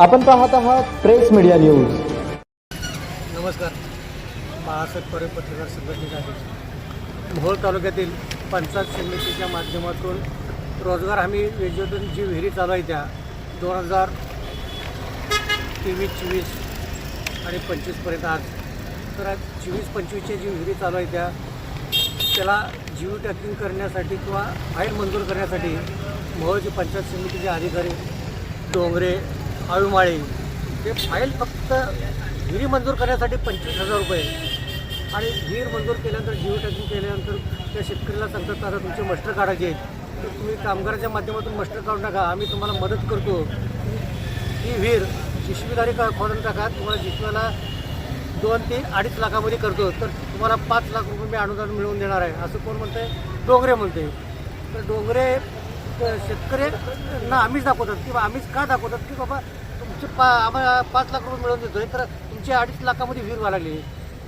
आपण पाहत आहात प्रेस मीडिया न्यूज. नमस्कार. बाळासाहेब परे पत्रकार संघटनेचे अध्यक्ष. मोहोळ तालुक्यातील पंचायत समितीच्या माध्यमातून रोजगार हमी योजनेतून जी विहिरी चालू आहे त्या दोन हजार तेवीस चोवीस आणि पंचवीसपर्यंत आज. तर आज चोवीस पंचवीसच्या जी विहिरी चालू आहे त्या त्याला जीव टॅकिंग करण्यासाठी किंवा फाईल मंजूर करण्यासाठी मोहोळचे पंचायत समितीचे अधिकारी डोंगरे आळूमाळे. ते फाईल फक्त विहिरी मंजूर करण्यासाठी पंचवीस हजार रुपये आणि विहीर मंजूर केल्यानंतर जीव टॅगिंग केल्यानंतर त्या शेतकऱ्याला सांगतात आता तुमचे मस्टर काढायचे आहेत. तर तुम्ही कामगाराच्या माध्यमातून मस्टर काढून टाका आम्ही तुम्हाला मदत करतो. ही विहीर शिशवीदारी का खोदून टाका तुम्हाला जिशवीला दोन ते अडीच लाखामध्ये करतो. तर तुम्हाला पाच लाख रुपये मी अनुदान मिळवून देणार आहे. असं कोण म्हणतंय? डोंगरे म्हणते तर डोंगरे शेतकऱ्यांना आम्हीच दाखवतात किंवा आम्हीच का दाखवतात की बाबा तुमचे पा आम्हाला पाच लाख रुपये मिळवून देतोय तर तुमचे अडीच लाखामध्ये विहीर व्हायला लागली.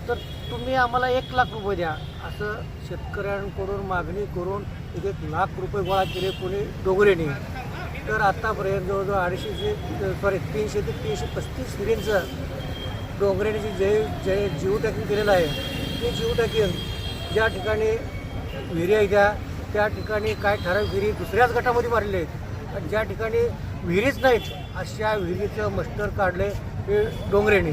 तर तुम्ही आम्हाला एक लाख रुपये द्या. असं शेतकऱ्यांकडून मागणी करून एक एक लाख रुपये गोळा केले कोणी डोंगरेने तर आत्तापर्यंत जवळजवळ अडीचशे सॉरी तीनशे ते तीनशे पस्तीस विहिरींचं डोंगरेने जे जय जय जीव टॅकिंग केलेलं आहे ते जीव टॅकिंग ज्या ठिकाणी विहिरी आहे त्या ठिकाणी काय ठराविक विहिरी दुसऱ्याच गटामध्ये मारलेले आहेत. आणि ज्या ठिकाणी विहिरीच नाहीत अशा विहिरीचं मस्टर काढले हे डोंगरेने.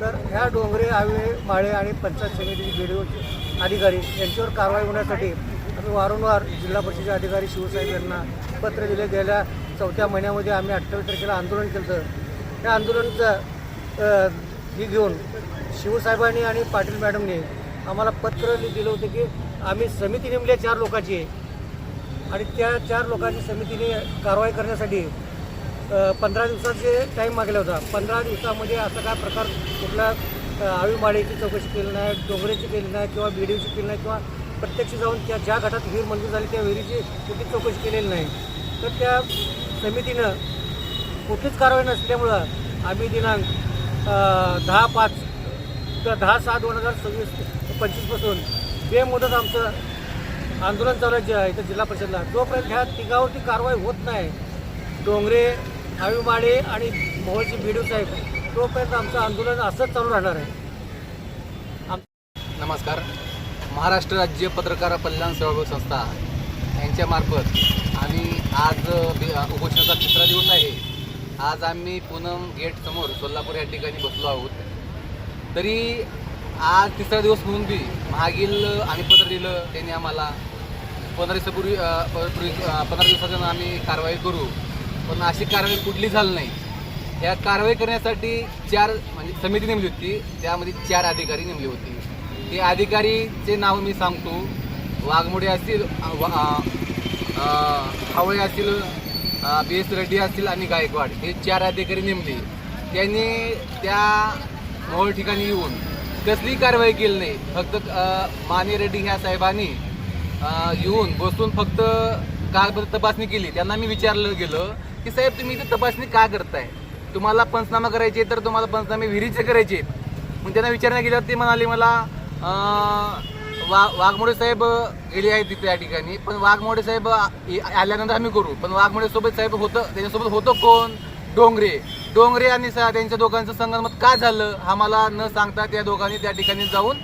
तर ह्या डोंगरे आवे माळे आणि पंचायत समितीचे बीडीओचे अधिकारी यांच्यावर कारवाई होण्यासाठी आम्ही वारंवार जिल्हा परिषदेचे अधिकारी शिवसाहेब यांना पत्र दिले. गेल्या चौथ्या महिन्यामध्ये आम्ही अठ्ठावीस तारखेला आंदोलन केलं होतं. त्या आंदोलनाचं ही घेऊन शिवसाहेबांनी आणि पाटील मॅडमने आम्हाला पत्र दिलं होतं की आम्ही समिती नेमली चार लोकांची. आणि त्या चार लोकांची समितीने कारवाई करण्यासाठी पंधरा दिवसाचे टाईम मागला होता. पंधरा दिवसामध्ये असा काय प्रकार कुठल्या आळीमाळीची चौकशी केली नाही डोंगरेची केली नाही किंवा बीडीची केली नाही किंवा प्रत्यक्ष जाऊन त्या ज्या गटात विहीर मंजूर झाली त्या विहिरीची कुठलीच चौकशी केलेली नाही. तर त्या समितीनं कुठलीच कारवाई नसल्यामुळं आम्ही दिनांक दहा पाच तर दहा सहा दोन हजार सव्वीस पंचवीसपासून बेमुदत आमचं आंदोलन चालू आहे इथं जिल्हा परिषदला. जोपर्यंत ह्या तिघावरती कारवाई होत नाही डोंगरे आळूमाळे आणि मोहोळचे बीडीओ साहेब तोपर्यंत आमचं आंदोलन असंच चालू राहणार आहे. नमस्कार. महाराष्ट्र राज्य पत्रकार कल्याण सेवा संस्था यांच्यामार्फत आम्ही आज उपोषणाचा तिसरा दिवस आहे. आज आम्ही पूनम गेटसमोर सोलापूर या ठिकाणी बसलो आहोत. तरी आज तिसरा दिवस म्हणून बी मागील आम्ही पत्र दिलं त्यांनी आम्हाला. पंधरा दिवसापूर्वी पूर्वी पंधरा दिवसाच्या आम्ही कारवाई करू. पण अशी कारवाई कुठली झाली नाही. या कारवाई करण्यासाठी चार म्हणजे समिती नेमली होती. त्यामध्ये चार अधिकारी नेमली होती. ते अधिकारीचे नाव मी सांगतो. वाघमोडे असतील वा- हावळे असतील बी एस रेड्डी असतील आणि गायकवाड हे चार अधिकारी नेमले. त्यांनी त्या मोहोळ ठिकाणी येऊन कसली कारवाई केली नाही. फक्त माने रेड्डी ह्या साहेबांनी येऊन बसून फक्त कागदपत्र तपासणी केली. त्यांना मी विचारलं गेलं की साहेब तुम्ही इथे तपासणी का करताय? तुम्हाला पंचनामा करायचे तर तुम्हाला पंचनामे विहिरीचे करायचे मग त्यांना विचारणा गेल्यावर ते म्हणाले मला वा वाघमोडे साहेब गेले आहेत तिथे या ठिकाणी. पण वाघमोडे साहेब आल्यानंतर आम्ही करू. पण वाघमोडे सोबत साहेब होतं त्याच्यासोबत होतं कोण? डोंगरे. डोंगरे आणि सा- त्यांच्या दोघांचं संगनमत का झालं आम्हाला न सांगता त्या दोघांनी त्या ठिकाणी जाऊन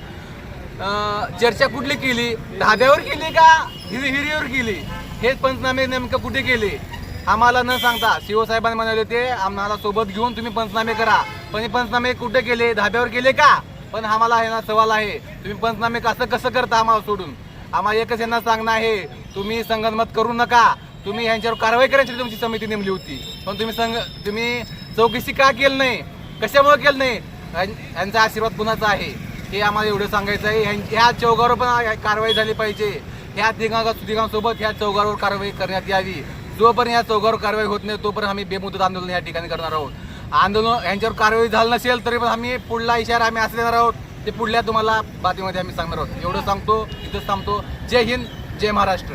चर्चा कुठली केली? धाब्यावर केली का? हिरी हिरीवर केली? हेच पंचनामे नेमकं कुठे केले? आम्हाला न सांगता शिवसाहेबांनी म्हणाले होते आम्हाला सोबत घेऊन तुम्ही पंचनामे करा. पण हे पंचनामे कुठे केले? धाब्यावर केले का? पण आम्हाला आहे ना सवाल आहे. तुम्ही पंचनामे कसं कसं करता आम्हाला सोडून? आम्हाला एकच यांना सांगणं आहे तुम्ही संगनमत करू नका. तुम्ही यांच्यावर कारवाई करायची तुमची समिती नेमली होती. पण तुम्ही संघ तुम्ही चौकशी का केलं नाही? कशामुळे केलं नाही? यांचा आशीर्वाद कुणाचा आहे? हे आम्हाला एवढं सांगायचं आहे. ह्यां- ह्या चौघावर पण कारवाई झाली पाहिजे. ह्या तिघा तिघांसोबत ह्या चौघावर कारवाई करण्यात यावी. जोपर्यंत या चौघावर कारवाई होत नाही तोपर्यंत आम्ही बेमुदत आंदोलन या ठिकाणी करणार आहोत. आंदोलन यांच्यावर कारवाई झाली नसेल तरी पण आम्ही पुढला इशारा आम्ही असं देणार आहोत. ते पुढल्या तुम्हाला बातमीमध्ये आम्ही सांगणार आहोत. एवढं सांगतो इथंच थांबतो. जय हिंद जय महाराष्ट्र.